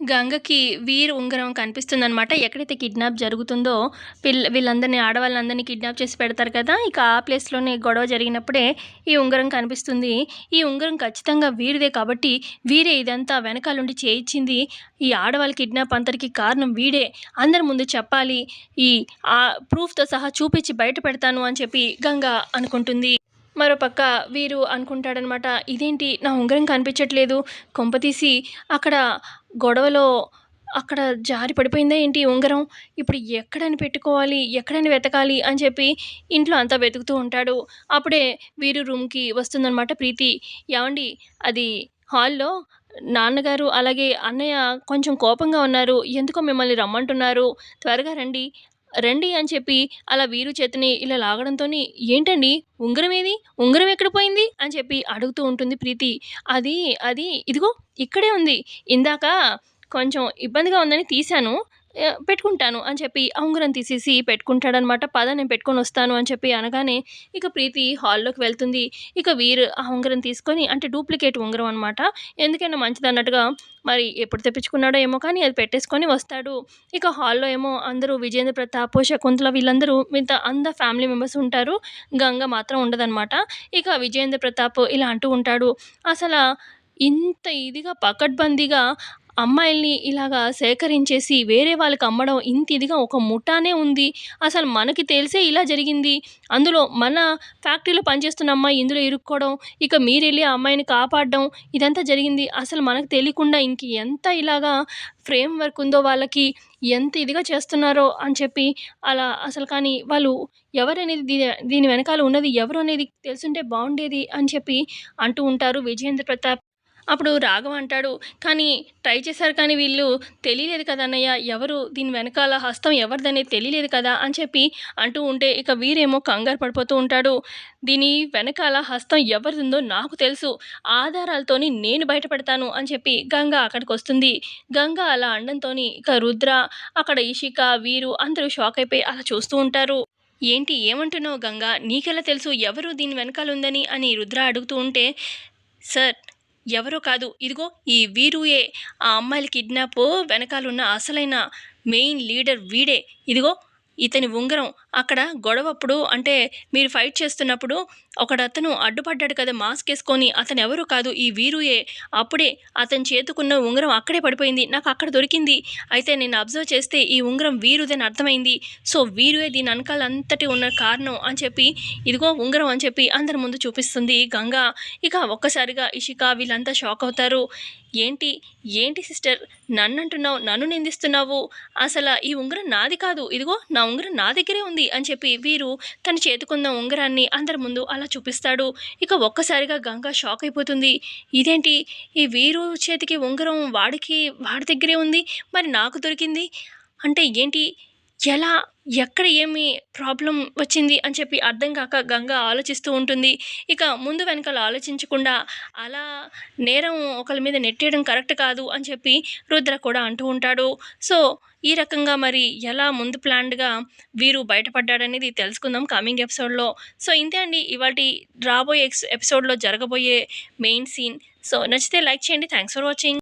గంగకి వీర్ ఉంగరం కనిపిస్తుందనమాట ఎక్కడైతే కిడ్నాప్ జరుగుతుందో పిల్ల వీళ్ళందరినీ ఆడవాళ్ళందరినీ కిడ్నాప్ చేసి పెడతారు కదా ఇక ఆ ప్లేస్లోనే గొడవ జరిగినప్పుడే ఈ ఉంగరం కనిపిస్తుంది. ఈ ఉంగరం ఖచ్చితంగా వీరిదే కాబట్టి వీరే ఇదంతా వెనకాలండి చేయించింది. ఈ ఆడవాళ్ళ కిడ్నాప్ అంతటికి కారణం వీడే. అందరి ముందు చెప్పాలి. ఈ ఆ ప్రూఫ్తో సహా చూపించి బయట పెడతాను అని చెప్పి గంగ అనుకుంటుంది. మరోపక్క వీరు అనుకుంటాడనమాట ఇదేంటి? నా ఉంగరం కనిపించట్లేదు. కొంపతీసి అక్కడ గొడవలో అక్కడ జారి పడిపోయిందా ఏంటి ఉంగరం? ఇప్పుడు ఎక్కడని పెట్టుకోవాలి ఎక్కడని వెతకాలి అని చెప్పి ఇంట్లో అంతా వెతుకుతూ ఉంటాడు. అప్పుడే వీరు రూమ్కి వస్తుందన్నమాట ప్రీతి. ఏమండి అది హాల్లో నాన్నగారు అలాగే అన్నయ్య కొంచెం కోపంగా ఉన్నారు. ఎందుకో మిమ్మల్ని రమ్మంటున్నారు? త్వరగా రండి. రండి అని చెప్పి అలా వీరు చేతిని ఇలా లాగడంతో ఏంటండి? ఉంగరం ఏది? ఉంగరం ఎక్కడ పోయింది? అని చెప్పి అడుగుతూ ఉంటుంది ప్రీతి. అది అది ఇదిగో ఇక్కడే ఉంది. ఇందాక కొంచెం ఇబ్బందిగా ఉందని తీశాను. పెట్టుకుంటాను అని చెప్పి ఉంగరం తీసేసి పెట్టుకుంటాడనమాట. పద నేను పెట్టుకొని వస్తాను అని చెప్పి అనగానే ఇక ప్రీతి హాల్లోకి వెళ్తుంది. ఇక వీరు ఆ ఉంగరం తీసుకొని అంటే డూప్లికేట్ ఉంగరం అనమాట. ఎందుకైనా మంచిది అన్నట్టుగా మరి ఎప్పుడు తెప్పించుకున్నాడో ఏమో కానీ అది పెట్టేసుకొని వస్తాడు. ఇక హాల్లో ఏమో అందరూ విజేంద్ర ప్రతాప్ శకుంతల వీళ్ళందరూ మిగతా అంద ఫ్యామిలీ మెంబర్స్ ఉంటారు. గంగ మాత్రం ఉండదన్నమాట. ఇక విజేంద్ర ప్రతాప్ ఇలా అంటూ ఉంటాడు. అసలు ఇంత ఇదిగా పకడ్బందీగా అమ్మాయిల్ని ఇలాగా సేకరించేసి వేరే వాళ్ళకి అమ్మడం ఇంత ఇదిగా ఒక ముఠానే ఉంది. అసలు మనకి తెలిసే ఇలా జరిగింది. అందులో మన ఫ్యాక్టరీలో పనిచేస్తున్న అమ్మాయి ఇందులో ఇరుక్కోవడం ఇక మీరు వెళ్ళి ఆ అమ్మాయిని కాపాడడం ఇదంతా జరిగింది. అసలు మనకు తెలియకుండా ఇంక ఎంత ఇలాగా ఫ్రేమ్ వర్క్ ఉందో వాళ్ళకి ఎంత ఇదిగా చేస్తున్నారో అని చెప్పి అలా అసలు కానీ వాళ్ళు ఎవరనేది దీని దీని వెనకాల ఉన్నది ఎవరు అనేది తెలుసుంటే బాగుండేది అని చెప్పి అంటూ ఉంటారు విజయేంద్ర ప్రతాప్. అప్పుడు రాఘవ అంటాడు కానీ ట్రై చేశారు కానీ వీళ్ళు తెలియలేదు కదా అన్నయ్య ఎవరు? దీని వెనకాల హస్తం ఎవరిదనేది తెలియలేదు కదా? అని చెప్పి అంటూ ఉంటే ఇక వీరేమో కంగారు పడిపోతూ ఉంటాడు. దీని వెనకాల హస్తం ఎవరిదిందో నాకు తెలుసు. ఆధారాలతోని నేను బయటపడతాను అని చెప్పి గంగ అక్కడికి వస్తుంది గంగ అలా అండంతో ఇక రుద్ర అక్కడ ఇషిక వీరు అందరూ షాక్ అయిపోయి అలా చూస్తూ ఉంటారు. ఏంటి ఏమంటున్నావు గంగా? నీకెలా తెలుసు ఎవరు దీని వెనకాల ఉందని? అని రుద్ర అడుగుతూ ఉంటే సార్ ఎవరో కాదు. ఇదిగో ఈ వీరుయే ఆ అమ్మాయిల కిడ్నాప్ వెనకాలన్న అసలైన మెయిన్ లీడర్ వీడే. ఇదిగో ఇతని ఉంగరం అక్కడ గొడవప్పుడు అంటే మీరు ఫైట్ చేస్తున్నప్పుడు ఒకడతను అడ్డుపడ్డాడు కదా మాస్క్ వేసుకొని అతను ఎవరు కాదు ఈ వీరుయే. అప్పుడే అతని చేతుకున్న ఉంగరం అక్కడే పడిపోయింది. నాకు అక్కడ దొరికింది. అయితే నేను అబ్జర్వ్ చేస్తే ఈ ఉంగరం వీరుదని అర్థమైంది. సో వీరుయే దీని అంతటి ఉన్న కారణం అని చెప్పి ఇదిగో ఉంగరం అని చెప్పి అందరి ముందు చూపిస్తుంది గంగా. ఇక ఒక్కసారిగా ఇషిక వీళ్ళంతా షాక్ అవుతారు. ఏంటి? ఏంటి సిస్టర్? నన్ను అంటున్నావు నన్ను నిందిస్తున్నావు. అసలు ఈ ఉంగరం నాది కాదు. ఇదిగో నా ఉంగరం నా దగ్గరే ఉంది అని చెప్పి వీరు తన చేతుకున్న ఉంగరాన్ని అందరి ముందు అలా చూపిస్తాడు. ఇక ఒక్కసారిగా గంగా షాక్ అయిపోతుంది. ఇదేంటి? ఈ వీరు చేతికి ఉంగరం వాడికి వాడి దగ్గరే ఉంది? మరి నాకు దొరికింది? అంటే ఏంటి? ఎలా ఎక్కడ ఏమి ప్రాబ్లం వచ్చింది అని చెప్పి అర్థం కాక గంగ ఆలోచిస్తూ ఉంటుంది. ఇక ముందు వెనకాల ఆలోచించకుండా అలా నేరం ఒకరి మీద నెట్టేయడం కరెక్ట్ కాదు అని చెప్పి రుద్ర కూడా అంటూ ఉంటాడు. సో ఈ రకంగా మరి ఎలా ముందు ప్లాన్డ్గా వీరు బయటపడ్డాడనేది తెలుసుకుందాం కమింగ్ ఎపిసోడ్లో. సో ఇంతే అండి. ఇవాటి రాబోయే ఎక్స్ ఎపిసోడ్లో జరగబోయే మెయిన్ సీన్. సో నచ్చితే లైక్ చేయండి. Thanks for watching.